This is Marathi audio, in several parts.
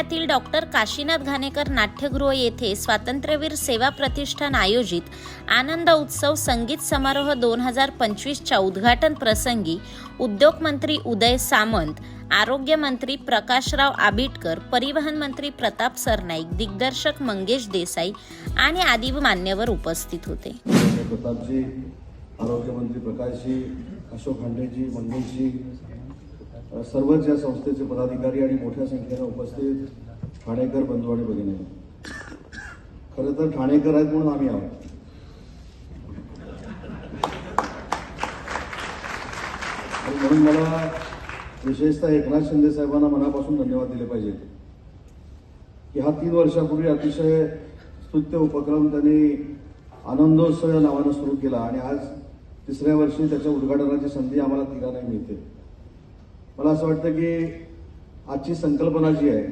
पुण्यातील डॉक्टर काशीनाथ घाणेकर नाट्यगृह येथे स्वातंत्र्यवीर सेवा प्रतिष्ठान आयोजित आनंद उत्सव संगीत समारोह दोन हजार पंचवीसच्या उद्घाटन प्रसंगी उद्योगमंत्री उदय सामंत आरोग्यमंत्री प्रकाशराव आबिटकर परिवहन मंत्री प्रताप सरनाईक दिग्दर्शक मंगेश देसाई आणि आदी मान्यवर उपस्थित होते. प्रतापजी आरोग्यमंत्री प्रकाशजी अशोक मंगेशजी सर्वच या संस्थेचे पदाधिकारी आणि मोठ्या संख्येनं उपस्थित ठाणेकर बंधू आणि भगिनी. खरं तर ठाणेकर आहेत म्हणून आम्ही आहोत. म्हणून मला विशेषतः एकनाथ शिंदे साहेबांना मनापासून धन्यवाद दिले पाहिजेत की हा तीन वर्षापूर्वी अतिशय स्तुत्य उपक्रम त्यांनी आनंदोत्सव या नावानं सुरू केला आणि आज तिसऱ्या वर्षी त्याच्या उद्घाटनाची संधी आम्हाला तिघांनाही मिळते. मला असं वाटतं की आजची संकल्पना जी आहे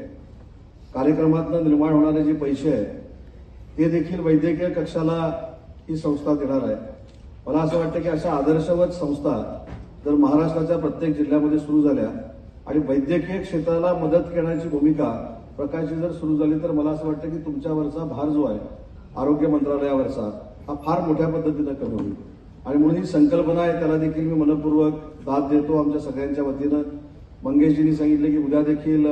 कार्यक्रमातनं निर्माण होणारे जे पैसे आहेत ते देखील वैद्यकीय कक्षाला ही संस्था देणार आहे. मला असं वाटतं की अशा आदर्शवत संस्था जर महाराष्ट्राच्या प्रत्येक जिल्ह्यामध्ये सुरू झाल्या आणि वैद्यकीय क्षेत्राला मदत करण्याची भूमिका प्रकाशची जर सुरू झाली तर मला असं वाटतं की तुमच्यावरचा भार जो आहे आरोग्य मंत्रालयावरचा हा फार मोठ्या पद्धतीनं कमी होईल. आणि म्हणून ही संकल्पना आहे त्याला देखील मी मनपूर्वक दाद देतो आमच्या सगळ्यांच्या वतीनं. मंगेशजींनी सांगितलं की उद्या देखील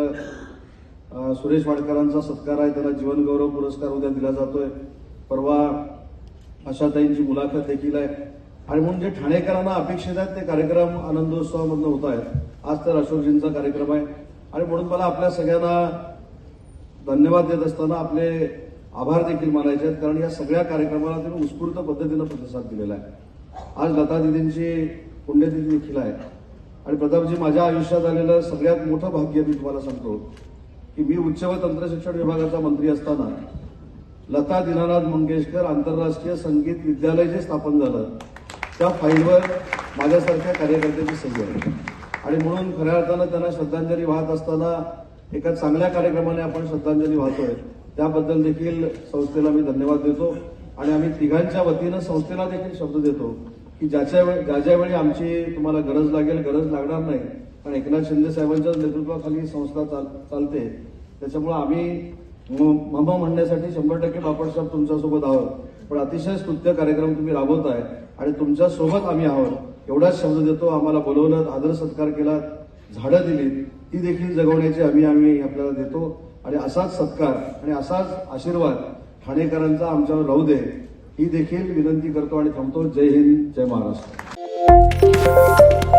सुरेश वाडकरांचा सत्कार आहे त्यांना जीवनगौरव पुरस्कार उद्या दिला जातोय. परवा आशाताईंची मुलाखत देखील आहे. आणि म्हणून जे ठाणेकरांना अपेक्षित आहेत ते कार्यक्रम आनंदोत्सवामधनं होत आहेत. आज तर अशोकजींचा कार्यक्रम आहे. आणि म्हणून मला आपल्या सगळ्यांना धन्यवाद देत असताना आपले आभार देखील मानायचे आहेत. कारण या सगळ्या कार्यक्रमाला त्यांनी उत्स्फूर्त पद्धतीनं प्रतिसाद दिलेला आहे. आज लता दिदींची पुण्यतिथी देखील आहे. आणि प्रतापजी माझ्या आयुष्यात आलेलं सगळ्यात मोठं भाग्य मी तुम्हाला सांगतो की मी उच्च व तंत्रशिक्षण विभागाचा मंत्री असताना लता दीनानाथ मंगेशकर आंतरराष्ट्रीय संगीत विद्यालय जे स्थापन झालं त्या फाईलवर माझ्यासारख्या कार्यकर्त्याची सही आहे. आणि म्हणून खऱ्या अर्थानं त्यांना श्रद्धांजली वाहत असताना एका चांगल्या कार्यक्रमाने आपण श्रद्धांजली वाहतोय. त्याबद्दल देखील संस्थेला मी धन्यवाद देतो. आणि आम्ही तिघांच्या वतीनं संस्थेला देखील शब्द देतो की ज्याच्या ज्या ज्या वेळी आमची तुम्हाला गरज लागेल गरज लागणार नाही कारण एकनाथ शिंदे साहेबांच्या नेतृत्वाखाली ही संस्था चाल चालते. त्याच्यामुळे आम्ही म- मम म्हणण्यासाठी शंभर टक्के बापटसाहेब तुमच्यासोबत आहोत. पण अतिशय स्तुत्य कार्यक्रम तुम्ही राबवताय आणि तुमच्यासोबत आम्ही आहोत. एवढाच शब्द देतो आम्हाला बोलवलं आदर सत्कार केला झाडं दिली ती देखील जगवण्याची आम्ही आम्ही आपल्याला देतो. आणि असाच सत्कार आणि असाच आशीर्वाद ठाणेकरांचा आमच्यावर राहू दे ही देखील विनंती करतो आणि थांबतो. जय हिंद जय महाराष्ट्र.